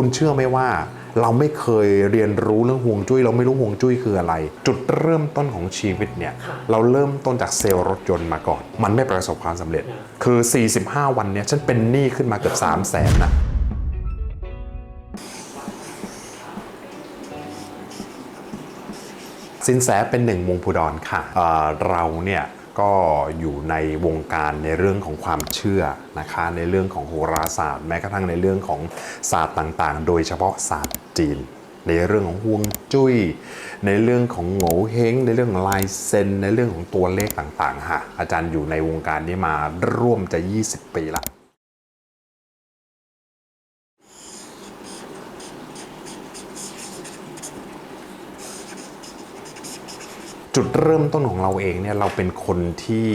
คุณเชื่อไหมว่าเราไม่เคยเรียนรู้เรื่องห่วงจุ้ย เราไม่รู้ห่วงจุ้ยคืออะไร จุดเริ่มต้นของชีวิตเนี่ยค่ะเราเริ่มต้นจากเซลล์รถยนต์มาก่อน มันไม่ประสบความสำเร็จ คือ 45 วันเนี่ยฉันเป็นหนี้ขึ้นมาเกือบ3 0 0แสนนะสินแสเป็นหนึ่งวงผู้ดรค่ะเอ่อเราเนี่ย ก็อยู่ในวงการในเรื่องของความเชื่อนะคะในเรื่องของโหราศาสตร์ แม้กระทั่งในเรื่องของศาสตร์ต่างๆ โดยเฉพาะศาสตร์จีน ในเรื่องของฮวงจุ้ย ในเรื่องของโง่เฮงในเรื่องของลายเซ็นในเรื่องของตัวเลขต่างๆค่ะอาจารย์อยู่ในวงการนี้มาร่วมจะ 20 ปีละ จุดเริ่มต้นของเราเองเนี่ยเราเป็นคนที่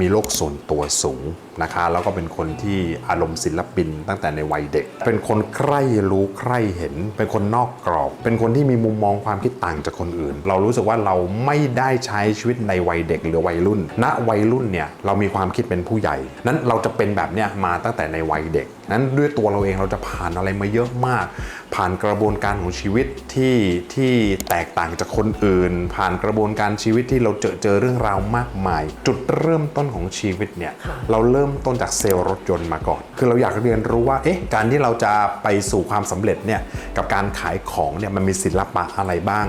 มีโลกส่วนตัวสูง นะคะแล้วก็เป็นคนที่อารมณ์ศิลปินตั้งแต่ในวัยเด็ก เป็นคนใคร่รู้ใคร่เห็น เป็นคนนอกกรอบ เป็นคนที่มีมุมมองความคิดต่างจากคนอื่น เรารู้สึกว่าเราไม่ได้ใช้ชีวิตในวัยเด็กหรือวัยรุ่น ณวัยรุ่นเนี่ยเรามีความคิดเป็นผู้ใหญ่ นั้นเราจะเป็นแบบเนี้ยมาตั้งแต่ในวัยเด็ก นั้นด้วยตัวเราเองเราจะผ่านอะไรมาเยอะมาก ผ่านกระบวนการของชีวิตที่ที่แตกต่างจากคนอื่น ผ่านกระบวนการชีวิตที่เราเจอเจอเรื่องราวมากมาย จุดเริ่มต้นของชีวิตเนี่ยเราเริ่มต้นจากเซลล์รถยนต์มาก่อน คือเราอยากเรียนรู้ว่า เอ๊ะ การที่เราจะไปสู่ความสำเร็จเนี่ย กับการขายของเนี่ยมันมีศิลปะอะไรบ้าง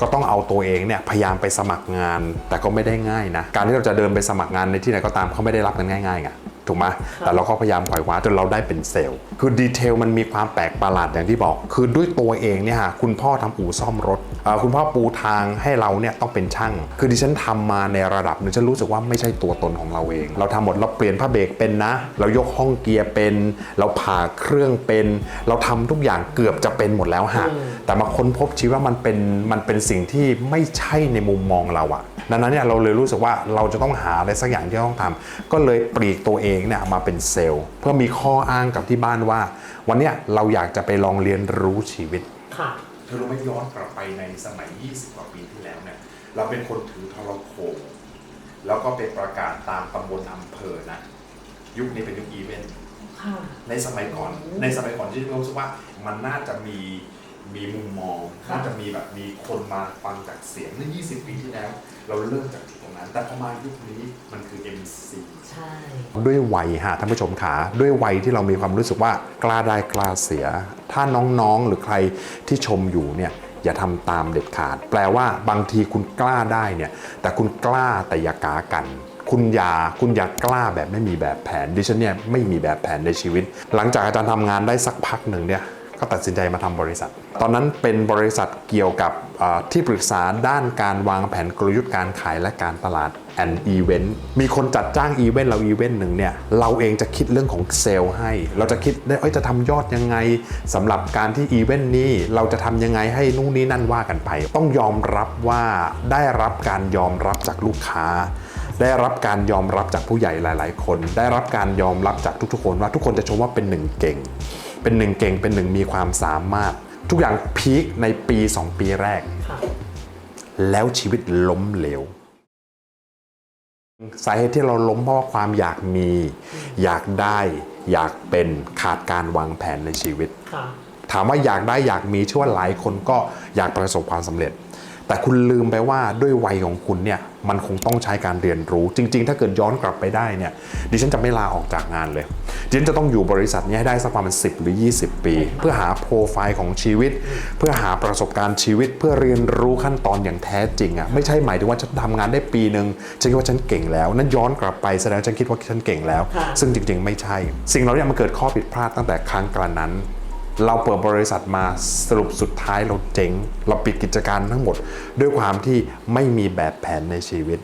ก็ต้องเอาตัวเองเนี่ยพยายามไปสมัครงาน แต่ก็ไม่ได้ง่ายนะ การที่เราจะเดินไปสมัครงานในที่ไหนก็ตามเขาไม่ได้รับกันง่ายๆไง ถูกไหมแต่เราก็พยายามขวายคว้าจนเราได้เป็นเซลล์ คือดีเทลมันมีความแปลกประหลาดอย่างที่บอก คือด้วยตัวเองเนี่ยฮะคุณพ่อทำอู่ซ่อมรถเอ่อคุณพ่อปูทางให้เราเนี่ยต้องเป็นช่าง คือดิฉันทำมาในระดับหนึ่งฉันรู้สึกว่าไม่ใช่ตัวตนของเราเอง เราทำหมดเราเปลี่ยนผ้าเบรกเป็นนะ เรายกห้องเกียร์เป็น เราผ่าเครื่องเป็น เราทำทุกอย่างเกือบจะเป็นหมดแล้วฮะแต่มาค้นพบชีวิตว่ามันเป็นมันเป็นสิ่งที่ไม่ใช่ในมุมมองเราอะ ดังนั้นเนี่ยเราเลยรู้สึกว่าเราจะต้องหาอะไรสักอย่างที่ต้องทำก็เลยปลีกตัวเองเนี่ยมาเป็นเซลล์ เพื่อมีข้ออ้างกับที่บ้านว่า วันเนี้ยเราอยากจะไปลองเรียนรู้ชีวิตค่ะเธอรู้ไหมย้อนกลับไปในสมัย 20 กว่าปีที่แล้วเนี่ยเราเป็นคนถือโทรโขงแล้วก็ไปประกาศตามตำบลอำเภอนะ ยุคนี้เป็นยุคอีเวนต์ค่ะในสมัยก่อน ในสมัยก่อนที่เรารู้สึกว่ามันน่าจะมีมีมุมมองค่ะน่าจะมีแบบมีคนมาฟังจากเสียงใน20 ปีที่แล้ว เราเริ่มจากจุดตรงนั้น แต่พอมายุคนี้มันคือ MC ใช่ ด้วยวัยฮะท่านผู้ชมขาด้วยวัยที่เรามีความรู้สึกว่ากล้าได้กล้าเสีย ถ้าน้องๆหรือใครที่ชมอยู่เนี่ยอย่าทำตามเด็ดขาด แปลว่าบางทีคุณกล้าได้เนี่ยแต่คุณกล้าแต่อย่ากากัน คุณอย่าคุณอย่ากล้าแบบไม่มีแบบแผนดิฉันเนี่ยไม่มีแบบแผนในชีวิต หลังจากอาจารย์ทำงานได้สักพักหนึ่งเนี่ยก็ตัดสินใจมาทำบริษัท ตอนนั้นเป็นบริษัทเกี่ยวกับเอ่อ ที่ปรึกษาด้านการวางแผนกลยุทธ์การขายและการตลาด and event มีคนจัดจ้างอีเวนต์เราอีเวนต์หนึ่งเนี่ยเราเองจะคิดเรื่องของเซลล์ให้ เราจะคิดได้เอ้ยจะทำยอดยังไงสำหรับการที่อีเวนต์นี้เราจะทำยังไงให้นู่นนี่นั่นว่ากันไป ต้องยอมรับว่าได้รับการยอมรับจากลูกค้า ได้รับการยอมรับจากผู้ใหญ่หลาย ๆ คน ได้รับการยอมรับจากทุกๆ คนว่าทุกคนจะชมว่าเป็นหนึ่งเก่ง เป็นหนึ่งเก่งเป็นหนึ่งมีความสามารถ ทุกอย่างพีคในปี 2 ปีแรกค่ะแล้วชีวิตล้มเหลว สาเหตุที่เราล้มเพราะว่าความอยากมี อยากได้ อยากเป็นขาดการวางแผนในชีวิตค่ะถามว่าอยากได้อยากมีเชื่อว่าหลายคนก็อยากประสบความสำเร็จ แต่คุณลืมไปว่าด้วยวัยของคุณเนี่ยมันคงต้องใช้การเรียนรู้ จริง ๆ ถ้าเกิดย้อนกลับไปได้เนี่ยดิฉันจะไม่ลาออกจากงานเลยดิฉันจะต้องอยู่บริษัทนี้ให้ได้สักประมาณ10 หรือ 20 ปี เพื่อหาโปรไฟล์ของชีวิต เพื่อหาประสบการณ์ชีวิต เพื่อเรียนรู้ขั้นตอนอย่างแท้จริงอะไม่ใช่หมายถึงว่าฉันทำงานได้ปีหนึ่งฉันคิดว่าฉันเก่งแล้ว นั่นย้อนกลับไปแสดงว่าฉันคิดว่าฉันเก่งแล้วค่ะซึ่งจริง ๆ ไม่ใช่ สิ่งเหล่านี้มันเกิดข้อผิดพลาดตั้งแต่ครั้งกระนั้น เราเปิดบริษัทมาสรุปสุดท้ายเราเจ๊ง เราปิดกิจการทั้งหมด ด้วยความที่ไม่มีแบบแผนในชีวิต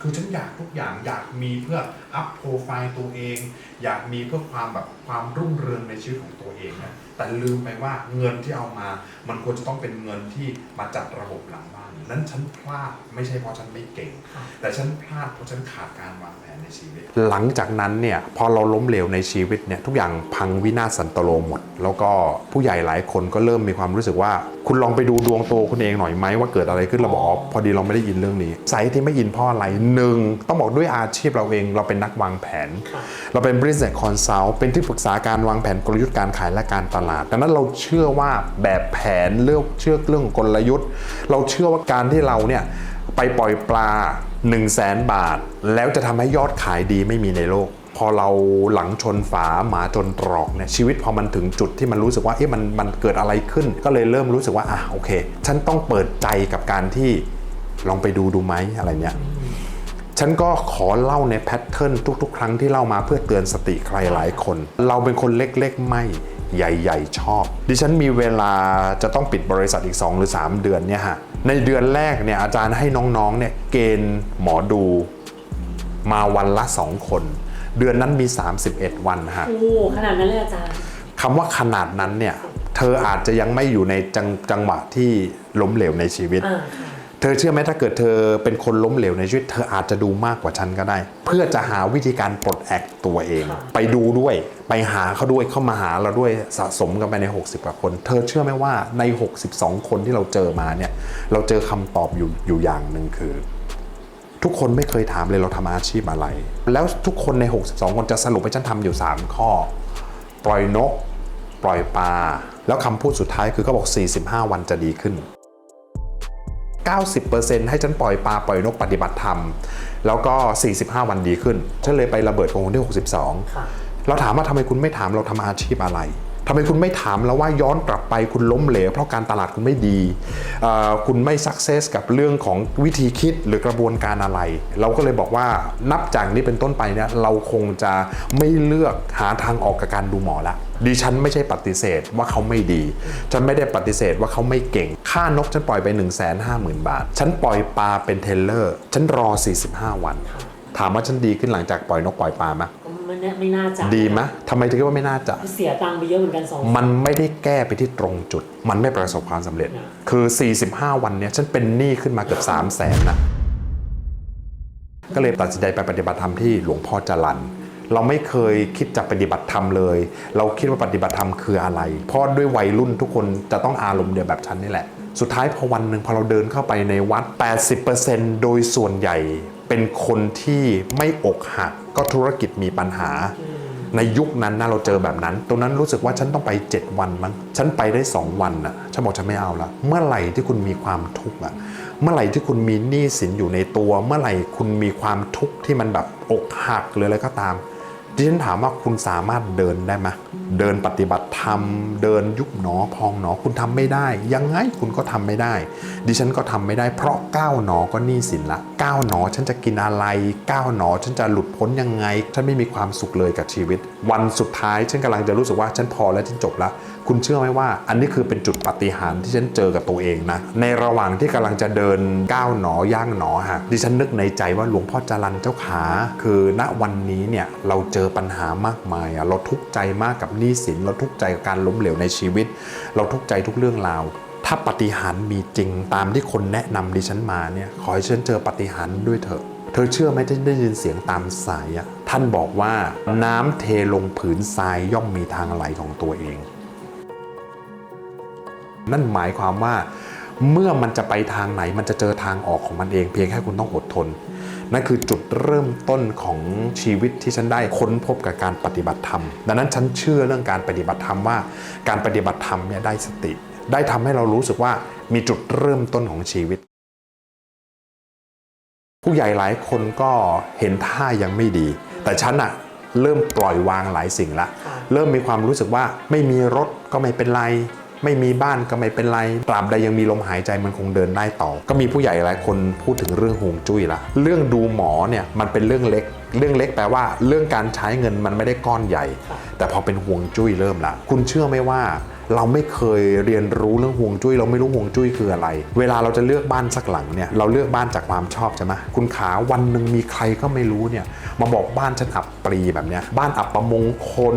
คือฉันอยากทุกอย่างอยากมีเพื่ออัพโปรไฟล์ตัวเอง อยากมีเพื่อความแบบความรุ่งเรืองในชีวิตของตัวเองนะแต่ลืมไปว่าเงินที่เอามา มันควรจะต้องเป็นเงินที่มาจัดระบบหลังบ้านนั้นฉันพลาดไม่ใช่เพราะฉันไม่เก่งค่ะแต่ฉันพลาดเพราะฉันขาดการวางแผนในชีวิต หลังจากนั้นเนี่ยพอเราล้มเหลวในชีวิตเนี่ยทุกอย่างพังวินาศสันตโลหมด แล้วก็ผู้ใหญ่หลายคนก็เริ่มมีความรู้สึกว่า คุณลองไปดูดวงตัวคุณเองหน่อยไหมว่าเกิดอะไรขึ้นเราบอกอ๋อพอดีเราไม่ได้ยินเรื่องนี้สาเหตุที่ไม่ยินเพราะอะไรหนึ่งต้องบอกด้วยอาชีพเราเอง เราเป็นนักวางแผนค่ะเราเป็น business consult เป็นที่ปรึกษาการวางแผนกลยุทธ์การขายและการตลาด ดังนั้นเราเชื่อว่าแบบแผนเลือกเชื่อเรื่องกลยุทธ์ เราเชื่อว่าการที่เราเนี่ยไปปล่อยปลา 1 0 0 0 0แสนบาท แล้วจะทำให้ยอดขายดีไม่มีในโลกพอเราหลังชนฝาหมาจนตรอกเนี่ยชีวิตพอมันถึงจุดที่มันรู้สึกว่าเอ๊ะมันมันเกิดอะไรขึ้น ก็เลยเริ่มรู้สึกว่าอะโอเค ฉันต้องเปิดใจกับการที่ลองไปดูดูไหมอะไรเนี่ย ฉันก็ขอเล่าในแพทเทิร์นทุก ๆ ครั้งที่เล่ามาเพื่อเตือนสติใครหลายคน เราเป็นคนเล็กๆ ไม่ใหญ่ๆ ชอบ ดิฉันมีเวลาจะต้องปิดบริษัทอีก 2 หรือ 3 เดือนเนี่ยฮะ ในเดือนแรกเนี่ยอาจารย์ให้น้องๆ เนี่ยเกณฑ์หมอดูมาวันละ 2 คน เดือนนั้นมี 31 วันฮะ โอ้ ขนาดนั้นเลยอาจารย์ คำว่าขนาดนั้นเนี่ย เธออาจจะยังไม่อยู่ในจังจังหวะที่ล้มเหลวในชีวิต อ่าค่ะ เธอเชื่อไหมถ้าเกิดเธอเป็นคนล้มเหลวในชีวิต เธออาจจะดูมากกว่าฉันก็ได้ เพื่อจะหาวิธีการปลดแอกตัวเองค่ะไปดูด้วย ไปหาเขาด้วยเข้ามาหาเราด้วยสะสมกันไปใน 60กว่าคน เธอเชื่อไหมว่าใน 62 คนที่เราเจอมาเนี่ย เราเจอคำตอบอยู่อยู่อย่างหนึ่งคือ ทุกคนไม่เคยถามเลยเราทำอาชีพอะไร แล้วทุกคนใน 62 คนจะสรุปให้ฉันทำอยู่ 3 ข้อ ปล่อยนก ปล่อยปลาแล้วคำพูดสุดท้ายคือเขาบอก 45 วันจะดีขึ้น 90%ให้ฉันปล่อยปลาปล่อยนกปฏิบัติธรรม แล้วก็ 45 วันดีขึ้น ฉันเลยไประเบิดของคนที่ 62ค่ะเราถามว่าทำไมคุณไม่ถามเราทำอาชีพอะไร ทำไมคุณไม่ถามแล้วว่าย้อนกลับไปคุณล้มเหลวเพราะการตลาดคุณไม่ดี คุณไม่สักเซสกับเรื่องของวิธีคิดหรือกระบวนการอะไร เราก็เลยบอกว่านับจากนี้เป็นต้นไปเนี่ยเราคงจะไม่เลือกหาทางออกกับการดูหมอละดิฉันไม่ใช่ปฏิเสธว่าเขาไม่ดี ฉันไม่ได้ปฏิเสธว่าเขาไม่เก่ง ค่านกฉันปล่อยไป 1 5 0 0 0 0 บาท ฉันปล่อยปลาเป็นเทเลอร์ ฉันรอ 45 วัน ถามว่าฉันดีขึ้นหลังจากปล่อยนกปล่อยปลาไหม ก็ไม่น่าไม่น่าจะดีไหมทำไมถึงคิดว่าไม่น่าจะ เสียตังค์ไปเยอะเหมือนกันสองมันไม่ได้แก้ไปที่ตรงจุด มันไม่ประสบความสำเร็จ คือ 45 วันเนี้ยฉันเป็นหนี้ขึ้นมาเกือบ3 0 0แสนนะก็เลยตัดสินใจไปปฏิบัติธรรมที่หลวงพ่อจรันเราไม่เคยคิดจะปฏิบัติธรรมเลย เราคิดว่าปฏิบัติธรรมคืออะไร เพราะด้วยวัยรุ่นทุกคนจะต้องอารมณ์เดียวแบบฉันนี่แหละ สุดท้ายพอวันหนึ่งพอเราเดินเข้าไปในวัด 80%โดยส่วนใหญ่ เป็นคนที่ไม่อกหักก็ธุรกิจมีปัญหา ในยุคนั้นนะเราเจอแบบนั้น ตรงนั้นรู้สึกว่าฉันต้องไป 7 วันมั้งฉันไปได้ 2 วันน่ะฉันบอกฉันไม่เอาละเมื่อไหร่ที่คุณมีความทุกข์อะเมื่อไหร่ที่คุณมีหนี้สินอยู่ในตัว เมื่อไหร่คุณมีความทุกข์ที่มันแบบอกหักหรืออะไรก็ตามดิฉันถามว่าคุณสามารถเดินได้ไหมเดินปฏิบัติ ธรรมเดินยุบหนอพองหนอคุณทำไม่ได้ ยังไงคุณก็ทำไม่ได้ ดิฉันก็ทำไม่ได้เพราะก้าวหนอก็หนี้สินละก้าวหนอฉันจะกินอะไรก้าวหนอฉันจะหลุดพ้นยังไง ฉันไม่มีความสุขเลยกับชีวิต วันสุดท้ายฉันกำลังจะรู้สึกว่าฉันพอแล้วฉันจบล้วคุณเชื่อไหมว่า อันนี้คือเป็นจุดปฏิหารที่ฉันเจอกับตัวเองนะในระหว่างที่กำลังจะเดินก้าวหนอย่างหนอฮะดิฉันนึกในใจว่าหลวงพ่อจรันเจ้าขา คือณวันนี้เนี่ยเราเจอปัญหามากมายอะเราทุกข์ใจมากกับหนี้สินเราทุกข์ใจกับการล้มเหลวในชีวิต เราทุกข์ใจทุกเรื่องราว ถ้าปฏิหารมีจริงตามที่คนแนะนำดิฉันมาเนี่ยขอให้ฉันเจอปฏิหารด้วยเถอะ เธอเชื่อไหมที่ได้ยินเสียงตามสายอะท่านบอกว่าน้ำเทลงผืนทรายย่อมมีทางไหลของตัวเอง นั่นหมายความว่าเมื่อมันจะไปทางไหนมันจะเจอทางออกของมันเอง เพียงแค่คุณต้องอดทน นั่นคือจุดเริ่มต้นของชีวิตที่ฉันได้ค้นพบกับการปฏิบัติธรรม ดังนั้นฉันเชื่อเรื่องการปฏิบัติธรรมว่า การปฏิบัติธรรมเนี่ยได้สติ ได้ทำให้เรารู้สึกว่ามีจุดเริ่มต้นของชีวิต ผู้ใหญ่หลายคนก็เห็นท่ายังไม่ดี แต่ฉันอะเริ่มปล่อยวางหลายสิ่งละค่ะเริ่มมีความรู้สึกว่าไม่มีรถก็ไม่เป็นไร ไม่มีบ้านก็ไม่เป็นไรตราบใดยังมีลมหายใจมันคงเดินได้ต่อ ก็มีผู้ใหญ่หลายคนพูดถึงเรื่องฮวงจุ้ยละเรื่องดูหมอเนี่ยมันเป็นเรื่องเล็ก เรื่องเล็กแปลว่า เรื่องการใช้เงินมันไม่ได้ก้อนใหญ่ แต่พอเป็นห่วงจุ้ยเริ่มละคุณเชื่อไหมว่า เราไม่เคยเรียนรู้เรื่องห่วงจุ้ยเราไม่รู้ห่วงจุ้ยคืออะไร เวลาเราจะเลือกบ้านสักหลังเนี่ยเราเลือกบ้านจากความชอบใช่ไหมคุณขาวันหนึ่งมีใครก็ไม่รู้เนี่ยมาบอกบ้านฉันอับปรีแบบเนี้ยบ้านอับประมงคล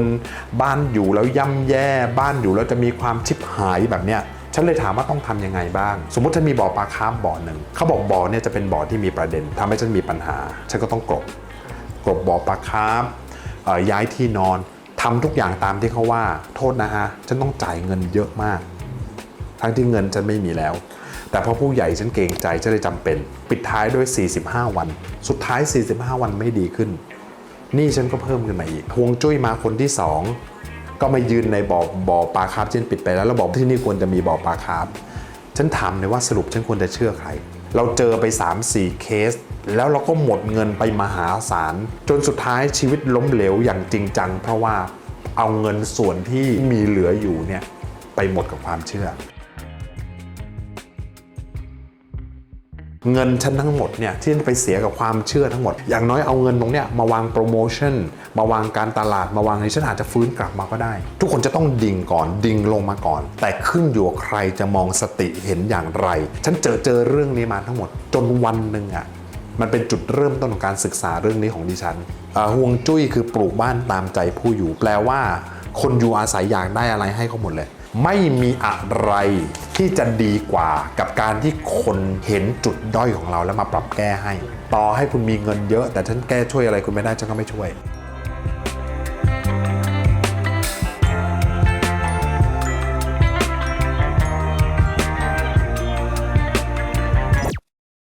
บ้านอยู่แล้วย่ำแย่ บ้านอยู่แล้วจะมีความชิบหายแบบเนี้ยฉันเลยถามว่าต้องทำยังไงบ้าง สมมติฉันมีบ่อปลาคาร์ฟบ่อหนึ่งเขาบอกบ่อเนี่ยจะเป็นบ่อที่มีประเด็นทำให้ฉันมีปัญหา ฉันก็ต้องกลบกลบบ่อปลาคาร์ฟย้ายที่นอน ทำทุกอย่างตามที่เขาว่าโทษนะฮะฉันต้องจ่ายเงินเยอะมาก ทั้งที่เงินฉันไม่มีแล้ว แต่พอผู้ใหญ่ฉันเกรงใจฉันเลยจำเป็น ปิดท้ายด้วย 45 วัน สุดท้าย 45 วันไม่ดีขึ้นนี่ฉันก็เพิ่มขึ้นมาอีกฮวงจุ้ยมาคนที่สองก็มายืนในบ่อบ่อปลาคาร์ฟเช่นปิดไปแล้วแล้วบอกที่นี่ควรจะมีบ่อปลาคาร์ฟฉันถามเลยว่าสรุปฉันควรจะเชื่อใคร เราเจอไป 3-4 เคส แล้วเราก็หมดเงินไปมหาศาล จนสุดท้ายชีวิตล้มเหลวอย่างจริงจังเพราะว่าเอาเงินส่วนที่มีเหลืออยู่เนี่ยไปหมดกับความเชื่อ เงินฉันทั้งหมดเนี่ยที่ไปเสียกับความเชื่อทั้งหมด อย่างน้อยเอาเงินตรงเนี้ยมาวางโปรโมชั่นมาวางการตลาดมาวางอะไรฉันอาจจะฟื้นกลับมาก็ได้ ทุกคนจะต้องดิ่งก่อนดิ่งลงมาก่อน แต่ขึ้นอยู่ใครจะมองสติเห็นอย่างไร ฉันเจอเจอเรื่องนี้มาทั้งหมด จนวันหนึ่งอะมันเป็นจุดเริ่มต้นของการศึกษาเรื่องนี้ของดิฉันห่วงจุ้ยคือปลูกบ้านตามใจผู้อยู่ แปลว่า คนอยู่อาศัยอยากได้อะไรให้เขาหมดเลย ไม่มีอะไรที่จะดีกว่ากับการที่คนเห็นจุดด้อยของเราแล้วมาปรับแก้ให้ ต่อให้คุณมีเงินเยอะ แต่ฉันแก้ช่วยอะไรคุณไม่ได้ฉันก็ไม่ช่วย